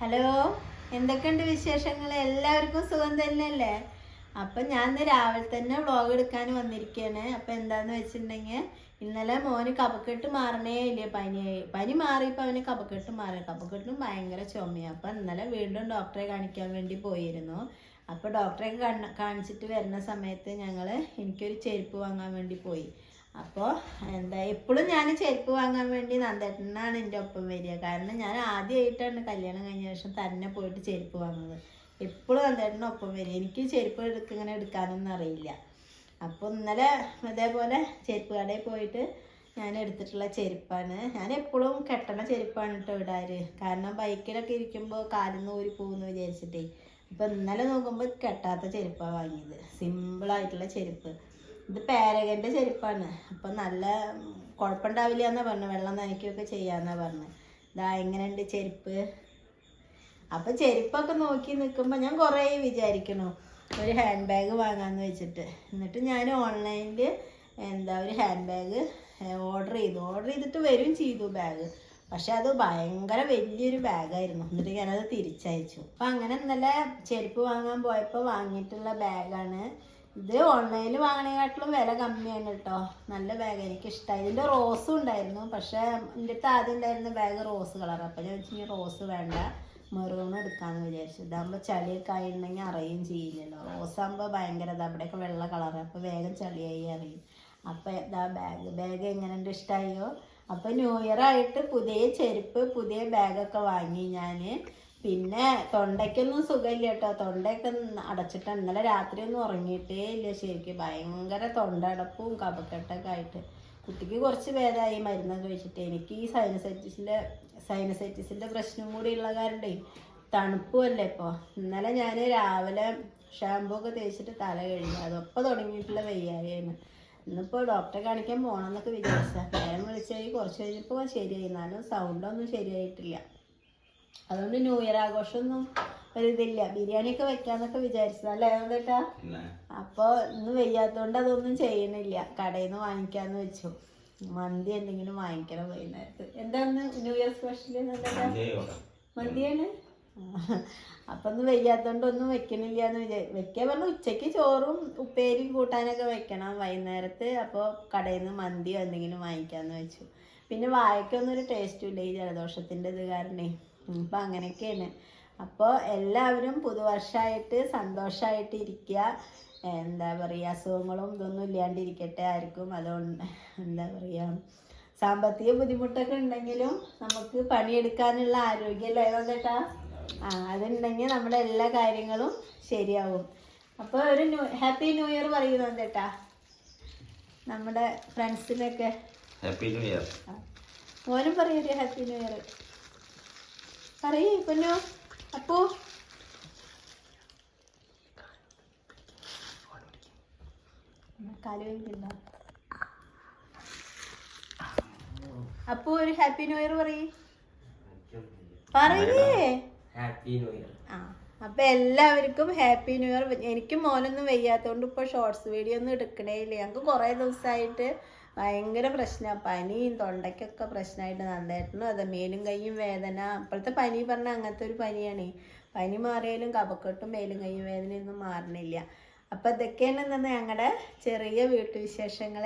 Hello എന്തൊക്കെയുണ്ട് വിശേഷങ്ങൾ എല്ലാവർക്കും സുഖം തന്നെയല്ലേ? അപ്പം ഞാൻ രാവിലെ തന്നെ വ്ളോഗ് എടുക്കാൻ വന്നിരിക്കുകയാണ് അപ്പം എന്താണെന്ന് വെച്ചിട്ടുണ്ടെങ്കിൽ ഇന്നലെ മോന് കപക്കെട്ട് മാറണേ ഇല്ല? പനിയായി പനി മാറിയപ്പോൾ അവന് കപക്കെട്ട് മാറി. കപക്കെട്ടും ഭയങ്കര ചുമയാണ് അപ്പം ഇന്നലെ വീണ്ടും ഡോക്ടറെ കാണിക്കാൻ വേണ്ടി പോയിരുന്നു. അപ്പോൾ ഡോക്ടറെ കാണിച്ചിട്ട് വരുന്ന സമയത്ത് ഞങ്ങൾ എനിക്കൊരു ചെരുപ്പ് വാങ്ങാൻ വേണ്ടി പോയി. അപ്പോൾ എന്താ എപ്പോഴും ഞാൻ ചെരുപ്പ് വാങ്ങാൻ വേണ്ടി നന്ദേട്ടനാണ് എന്റെ ഒപ്പം വരിക. കാരണം ഞാൻ ആദ്യമായിട്ടാണ് കല്യാണം കഴിഞ്ഞ ശേഷം തന്നെ പോയിട്ട് ചെരുപ്പ് വാങ്ങുന്നത്. എപ്പോഴും നന്ദേട്ടന്റെ ഒപ്പം വരിക. എനിക്ക് ചെരുപ്പ് എടുക്ക ഇങ്ങനെ എടുക്കാനൊന്നും അറിയില്ല. അപ്പോൾ ഇന്നലെ അതേപോലെ ചെരുപ്പ് കടയിൽ പോയിട്ട് ഞാൻ എടുത്തിട്ടുള്ള ചെരുപ്പാണ്. ഞാൻ എപ്പോഴും കെട്ടണ ചെരുപ്പാണ് കേട്ടോ ഇടാറ്. കാരണം ബൈക്കിലൊക്കെ ഇരിക്കുമ്പോൾ കാലിന്ന് ഊരി പോകുമെന്ന് വിചാരിച്ചിട്ടേ. അപ്പോൾ ഇന്നലെ നോക്കുമ്പോൾ കെട്ടാത്ത ചെരുപ്പാണ് വാങ്ങിയത്. സിമ്പിളായിട്ടുള്ള ചെരുപ്പ്. ഇത് പേരകന്റെ ചെരുപ്പാണ്. അപ്പം നല്ല കുഴപ്പമുണ്ടാവില്ല എന്നാ പറഞ്ഞത് വെള്ളം നനയ്ക്കുകയൊക്കെ ചെയ്യാന്നാ പറഞ്ഞത് ഇതാ എങ്ങനെയുണ്ട് ചെരുപ്പ്. അപ്പം ചെരുപ്പൊക്കെ നോക്കി നിൽക്കുമ്പോൾ ഞാൻ കുറേ വിചാരിക്കണു. ഒരു ഹാൻഡ് ബാഗ് വാങ്ങാമെന്ന് വെച്ചിട്ട്. എന്നിട്ട് ഞാൻ ഓൺലൈനിൽ എന്താ ഒരു ഹാൻഡ് ബാഗ് ഓർഡർ ചെയ്തു. ഓർഡർ ചെയ്തിട്ട് വരും ചെയ്തു ബാഗ് പക്ഷെ അത് ഭയങ്കര വലിയൊരു ബാഗായിരുന്നു എന്നിട്ട് ഞാനത് തിരിച്ചയച്ചു. അപ്പം അങ്ങനെ ഇന്നലെ ചെരുപ്പ് വാങ്ങാൻ പോയപ്പോൾ വാങ്ങിയിട്ടുള്ള ബാഗാണ് ഇത് ഓൺലൈനിൽ വാങ്ങണേക്കാട്ടിലും വില കമ്മിയാണ് കേട്ടോ നല്ല ബാഗ് എനിക്ക് ഇഷ്ടമായി ഇതിന്റെ റോസും ഉണ്ടായിരുന്നു. പക്ഷേ എന്റെ അടുത്ത് ആദ്യം ഉണ്ടായിരുന്ന ബാഗ് റോസ് കളർ അപ്പോൾ ഞാൻ വെച്ചാൽ റോസ് വേണ്ട. മെറൂൺ എടുക്കാമെന്ന് വിചാരിച്ചു. ഇതാകുമ്പോൾ ചളിയൊക്കെ ആയിട്ടുണ്ടെങ്കിൽ അറിയുകയും ചെയ്യില്ലല്ലോ റോസ് ആകുമ്പോൾ ഭയങ്കര ഇതാ. അവിടെയൊക്കെ വെള്ള കളറ് അപ്പോൾ വേഗം ചളിയായി അറിയും. അപ്പോൾ ഇതാ ബാഗ് ബാഗ് എങ്ങനെയുണ്ട് ഇഷ്ടമായോ അപ്പോൾ ന്യൂ ഇയർ ആയിട്ട് പുതിയ ചെരുപ്പ് പുതിയ ബാഗൊക്കെ വാങ്ങി ഞാൻ പിന്നെ തൊണ്ടയ്ക്കൊന്നും സുഖമില്ല കേട്ടോ തൊണ്ടയൊക്കെ അടച്ചിട്ട് ഇന്നലെ രാത്രി ഒന്നും ഉറങ്ങിയിട്ടേ ഇല്ല ശരിക്കും. ഭയങ്കര തൊണ്ടടപ്പും കപക്കെട്ടൊക്കെ ആയിട്ട്. കുട്ടിക്ക് കുറച്ച് ഭേദമായി മരുന്നൊക്കെ വെച്ചിട്ട് എനിക്ക് ഈ സൈനസൈറ്റിസിന്റെ സൈനസൈറ്റിസിന്റെ പ്രശ്നം കൂടി ഉള്ള കാരണേ തണുപ്പുമല്ലേ ഇപ്പോൾ ഇന്നലെ ഞാൻ രാവിലെ ഷാമ്പൂ ഒക്കെ തേച്ചിട്ട് തല കഴിഞ്ഞു അതൊപ്പം തുടങ്ങിയിട്ടുള്ള വയ്യായിരുന്നു ഇന്നിപ്പോൾ ഡോക്ടറെ കാണിക്കാൻ പോകണമെന്നൊക്കെ വിചാരിച്ചാൽ നേരം വിളിച്ചാൽ കുറച്ച് കഴിഞ്ഞപ്പോൾ ശരിയായി. എന്നാലും സൗണ്ടൊന്നും ശരിയായിട്ടില്ല. അതുകൊണ്ട് ന്യൂ ഇയർ ആഘോഷമൊന്നും ഒരിതില്ല. ബിരിയാണിയൊക്കെ വെക്കാന്നൊക്കെ വിചാരിച്ചതല്ലേ കേട്ടാ അപ്പോൾ ഇന്ന് വെയ്യാത്തോണ്ട് അതൊന്നും ചെയ്യണില്ല. കടയിൽ നിന്ന് വാങ്ങിക്കാന്ന് വെച്ചു. മന്തി എന്തെങ്കിലും വാങ്ങിക്കണം വൈകുന്നേരത്ത്. എന്താണ് ന്യൂ ഇയർ സ്പെഷ്യൽ മന്തിയാണ്? അപ്പൊ ഒന്ന് വെയ്യാത്തോണ്ട് ഒന്നും വെക്കണില്ല എന്ന് വിചാരിച്ചു വെക്കാൻ പറഞ്ഞ ഉച്ചയ്ക്ക് ചോറും ഉപ്പേരിയും കൂട്ടാനൊക്കെ വെക്കണം വൈകുന്നേരത്ത്. അപ്പോൾ കടയിൽ നിന്ന് മന്തിയോ എന്തെങ്കിലും വാങ്ങിക്കാന്ന് വെച്ചു. പിന്നെ വായക്കൊന്നും ഒരു ടേസ്റ്റും ഇല്ല ഈ ജലദോഷത്തിന്റെ ഇത് കാരണേ. അപ്പം അങ്ങനെയൊക്കെയാണ്. അപ്പോൾ എല്ലാവരും പുതുവർഷമായിട്ട് സന്തോഷമായിട്ട് ഇരിക്കുക എന്താ പറയുക അസുഖങ്ങളും ഇതൊന്നും ഇല്ലാണ്ടിരിക്കട്ടെ ആർക്കും. അതുകൊണ്ട് എന്താ പറയുക സാമ്പത്തിക ബുദ്ധിമുട്ടൊക്കെ ഉണ്ടെങ്കിലും നമുക്ക് പണിയെടുക്കാനുള്ള ആരോഗ്യമല്ലേ അതുകൊണ്ടേട്ടാ ആ അതുണ്ടെങ്കിൽ നമ്മുടെ എല്ലാ കാര്യങ്ങളും ശരിയാവും. അപ്പോൾ ഒരു ന്യൂ ഹാപ്പി ന്യൂ ഇയർ പറയുന്നുണ്ട് കേട്ടാ. നമ്മുടെ ഫ്രണ്ട്സിനൊക്കെ. Happy new year. മോനും പറയൊരു ഹാപ്പി ന്യൂ ഇയർ. പറയേ പൊന്നു അപ്പോ. കാൽ വേദനയുണ്ടോ? അപ്പോ ഒരു ഹാപ്പി ന്യൂ ഇയർ പറയേ. പറയേ. Happy new year. ആ അപ്പൊ എല്ലാവർക്കും ഹാപ്പി ന്യൂ ഇയർ. എനിക്കും മോനൊന്നും വയ്യാത്തതുകൊണ്ട് ഇപ്പൊ ഷോർട്സ് വീഡിയോ ഒന്നും എടുക്കണേ ഇല്ല. ഞങ്ങൾക്ക് കുറേ ദിവസമായിട്ട് ഭയങ്കര പ്രശ്നമാണ് പനിയും തൊണ്ടയ്ക്കൊക്കെ പ്രശ്നമായിട്ട് നന്നായിരുന്നു. അത് മേലും കൈയും വേദന. ഇപ്പോഴത്തെ പനി പറഞ്ഞാൽ അങ്ങനത്തെ ഒരു പനിയാണ്. പനി മാറിയാലും കഫക്കെട്ടും മേലും കൈയും വേദനയൊന്നും മാറണില്ല. അപ്പോൾ ഇതൊക്കെയാണ് ഇന്ന് ഞങ്ങളുടെ ചെറിയ വീട്ടുവിശേഷങ്ങൾ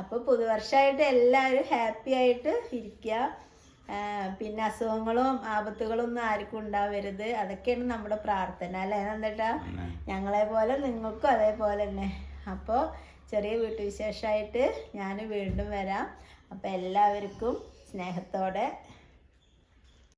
അപ്പോൾ പുതുവർഷമായിട്ട് എല്ലാവരും ഹാപ്പി ആയിട്ട് ഇരിക്കുക പിന്നെ അസുഖങ്ങളും ആപത്തുകളും ഒന്നും ആർക്കും ഉണ്ടാവരുത്. അതൊക്കെയാണ് നമ്മുടെ പ്രാർത്ഥന. അല്ലേ നന്ദേട്ടാ? ഞങ്ങളെ പോലെ നിങ്ങൾക്കും അതേപോലെ തന്നെ. അപ്പോൾ ചെറിയ വീട്ടുവിശേഷമായിട്ട് ഞാൻ വീണ്ടും വരാം. അപ്പോൾ എല്ലാവർക്കും സ്നേഹത്തോടെ